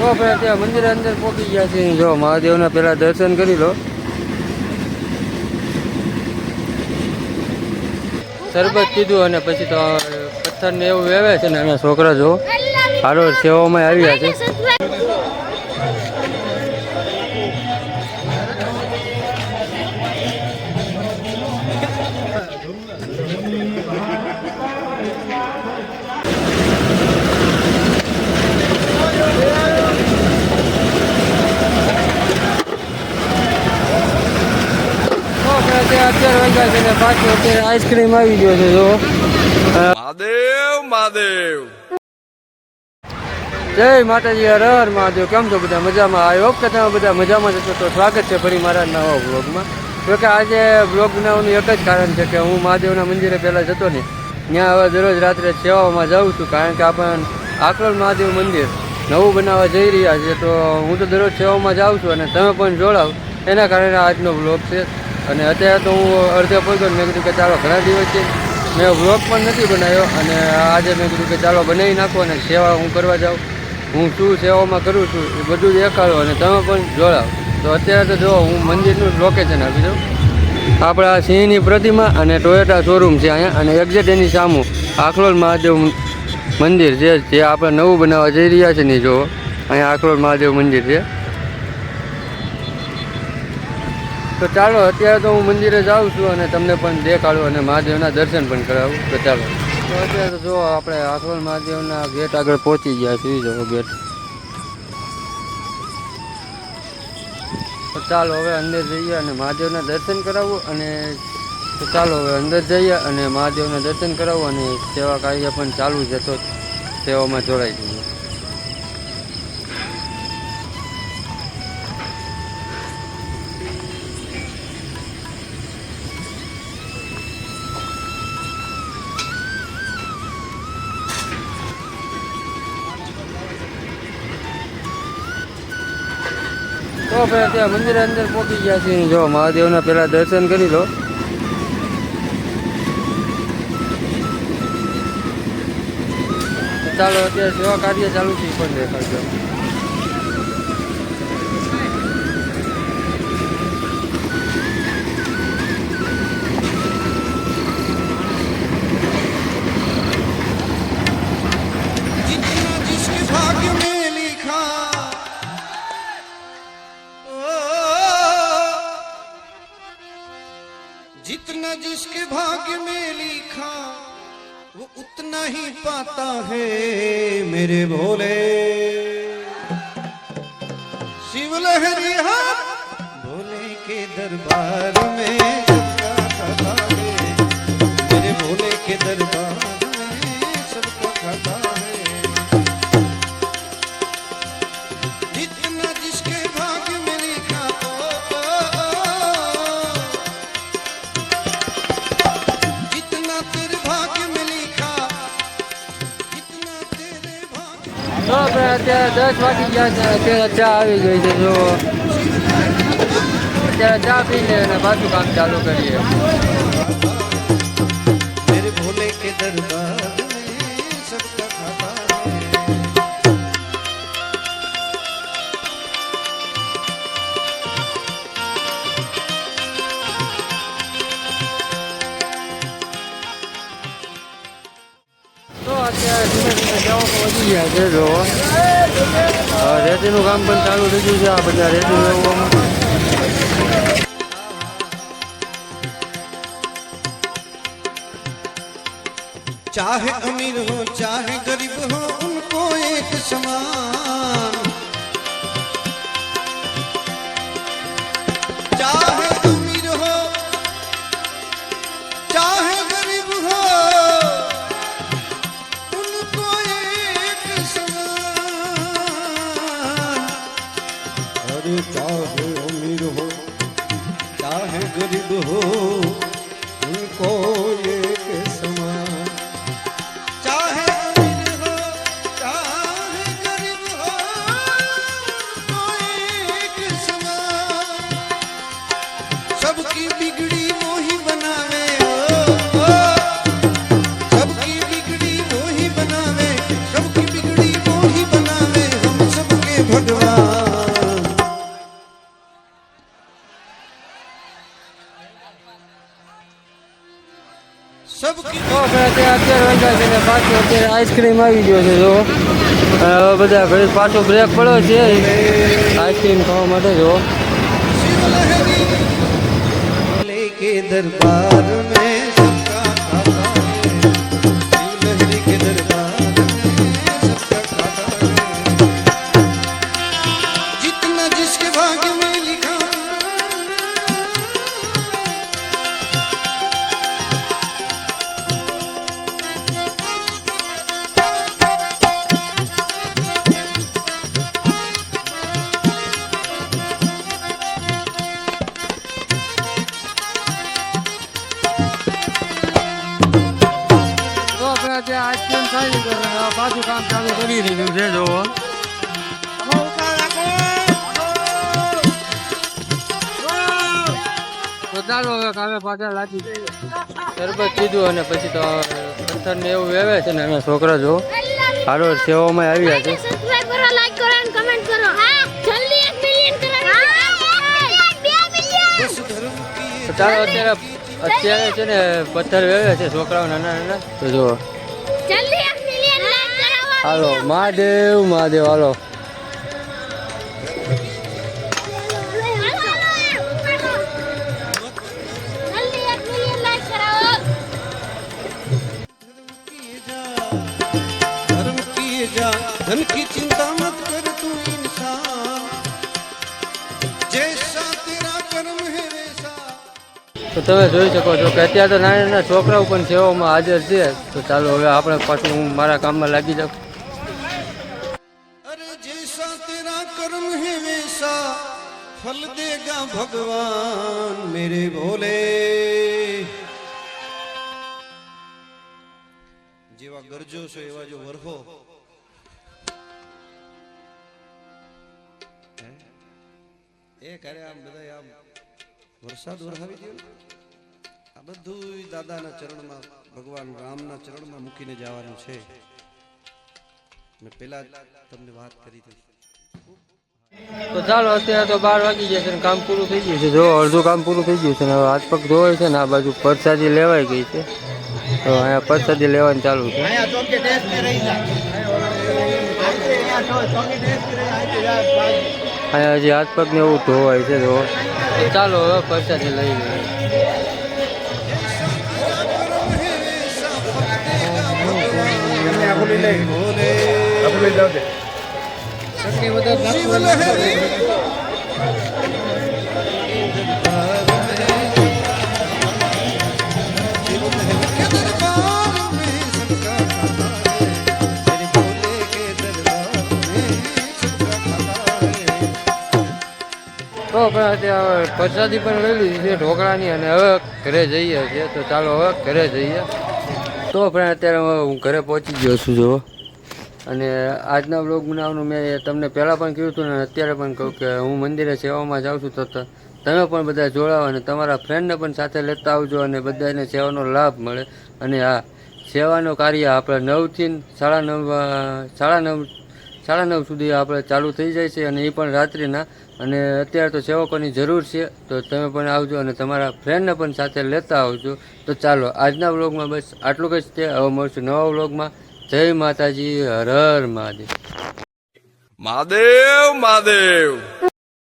તો આપણે ત્યાં મંદિર અંદર પહોંચી ગયા છીએ. જો, મહાદેવના પહેલાં દર્શન કરી લો. શરબત કીધું અને પછી તો પથ્થર ને એવું વેવે છે ને, અહીંયા છોકરા જો હાલો, સેવામાં આવ્યા છે. અત્યારે વાગ્યા છે ને પાછું અત્યારે આઈસ્ક્રીમ આવી ગયો છે જો મહાદેવ મહાદેવ. જય માતાજી હર હર મહાદેવ. કેમ છો બધા? મજામાં? આવ્યો કે તમે બધા મજામાં જશો તો સ્વાગત છે ફરી મારા નવા બ્લોગમાં તો કે આજે બ્લોગ બનાવવાનું એક જ કારણ છે કે હું મહાદેવના મંદિરે પહેલાં જતો ને ત્યાં હવે દરરોજ રાત્રે સેવામાં જાઉં છું કારણ કે આપણને આકલોલ મહાદેવ મંદિર નવું બનાવવા જઈ રહ્યા છે. તો હું તો દરરોજ સેવામાં જાઉં છું અને તમે પણ જોડાવ. એના કારણે આજનો બ્લોગ છે. અને અત્યારે તો હું અડધે પહોંચ્યો મેં કીધું કે ચાલો ઘણા દિવસથી મેં વ્લોગ પણ નથી બનાવ્યો અને આજે મેં કીધું કે ચાલો બનાવી નાખો અને સેવા હું કરવા જાઉં. હું શું સેવામાં કરું છું એ બધું દેખાડો અને તમે પણ જોડાવ તો અત્યારે તો જો હું મંદિરનું લોકેશન આપી દઉં. આપણા સિંહની પ્રતિમા અને ટોયોટા શોરૂમ છે અહીંયા અને એક્ઝેટ એની સામું આખલોલ મહાદેવ મંદિર છે, જે આપણે નવું બનાવવા જઈ રહ્યા છે ને જો. અહીંયા આખલોલ મહાદેવ મંદિર છે. તો ચાલો, અત્યારે તો હું મંદિરે જાઉં છું અને તમને પણ દેખાડું અને મહાદેવના દર્શન પણ કરાવું. તો ચાલો. તો અત્યારે જો આપણે આખોલ મહાદેવના ગેટ આગળ પહોંચી ગયા છીએ. જો ગેટ. તો ચાલો, હવે અંદર જઈએ અને મહાદેવના દર્શન કરાવવું અને તો ચાલો, હવે અંદર જઈએ અને મહાદેવના દર્શન કરાવવું અને સેવા કાર્ય પણ ચાલુ છે, તો સેવામાં જોડાઈ જઈએ. તો આપણે ત્યાં મંદિર અંદર પહોંચી ગયા છીએ. જો મહાદેવના પહેલાં દર્શન કરી લો. ચાલો, અત્યારે સેવા કાર્ય ચાલુ છે. પણ દેખાડજો जितना जिसके भाग्य में लिखा, वो उतना ही पाता है मेरे भोले। शिव लहरी हाथ, भोले के दरबार में। આપણે અત્યારે દસ વાગી ગયા છે, અત્યારે ચા આવી ગઈ છે જો અત્યારે ચા પી લે અને પાછું કામ ચાલુ કરીએ. ટેવો વધી રેતીનું કામ પણ ચાલુ થઈ ગયું છે, આ બધા રેતી લેવામાં ચાહે અમીર હો, ચાહે ગરીબ હો એક સમાન अरे चाहे अमीर हो चाहे गरीब हो उनको एक समान चाहे अमीर हो चाहे गरीब हो कोई एक समान सबकी बिगड़ी સબ છે પાછો અત્યારે આઈસ્ક્રીમ આવી ગયો છે જો બધા પાછો બ્રેક પડ્યો છે. આઈસ્ક્રીમ ખાવા માટે જો કે દરબાર કેમ થાય પાછું કામ ચાલુ કરી દીધું છે જો ચાલો હવે પાછા લાગી શરબત પીધું અને પછી તો પથ્થર એવું વેવે છે ને, અમે છોકરા જો હાલો સેવામાં આવ્યા છે. સબસ્ક્રાઇબ અત્યારે અત્યારે છે ને પથ્થર વેવે છે, છોકરાઓ નાના નાના. તો જો હાલો મહાદેવ મહાદેવ હાલો જલ્દી 1 મિલિયન લાઈક કરાવો किए जा धर्म किए जा धन की चिंता मत कर तू इंसान जैसा तेरा कर्म है वैसा તો તમે જોઈ શકો છો કે અત્યારે તો નાના નાના છોકરાઓ પણ સેવામાં હાજર છે તો ચાલો હવે આપણે પાછું હું મારા કામમાં લાગી જાઉં भगवान मेरे भोले જેવા ગરજો છો એવા જો વરહો હે? એ કરે આમ બધા આમ વરસાદ વરસાવી દો ને. આ બધું દાદાના ચરણમાં ભગવાન રામના ચરણમાં મૂકીને જવાનું છે મેં પેલા જ તમને વાત કરી હતી તો ચાલો અત્યારે તો બાર વાગી ગયા છે કામ પૂરું થઈ ગયું છે. જો અડધું કામ પૂરું થઈ ગયું છે ને હવે હાથ પગ ધોવાય છે ને આ બાજુ પરસાદી લેવાઈ ગઈ છે. તો અહીંયા પરસાદી લેવાનું ચાલુ છે. અહીંયા હજી હાથ પગ ને એવું ધોવાય છે જો. ચાલો હવે પરસાદી લઈ લઈએ. આપણે અત્યારે પ્રસાદી પણ લઈ લીધી છે ઢોકળાની અને હવે ઘરે જઈએ છીએ. તો ચાલો હવે ઘરે જઈએ. તો પણ અત્યારે હું ઘરે પહોંચી ગયો છું જો અને આજના બ્લોગ બનાવવાનું મેં તમને પહેલાં પણ કહ્યું હતું ને, અત્યારે પણ કહું કે હું મંદિરે સેવામાં જાઉં છું, તો તમે પણ બધા જોડાવો અને તમારા ફ્રેન્ડને પણ સાથે લેતા આવજો અને બધાને સેવાનો લાભ મળે. અને આ સેવાનું કાર્ય આપણે નવથી સાડા નવ સાડા નવ સાડા નવ સુધી આપણે ચાલુ થઈ જાય છે અને એ પણ રાત્રિના. અને અત્યારે તો સેવકોની જરૂર છે, તો તમે પણ આવજો અને તમારા ફ્રેન્ડને પણ સાથે લેતા આવજો. તો ચાલો, આજના વ્લોગમાં બસ આટલું જ છે હવે મળશું નવા વ્લોગમાં. જય માતાજી હર હર મહાદેવ. મહાદેવ મહાદેવ.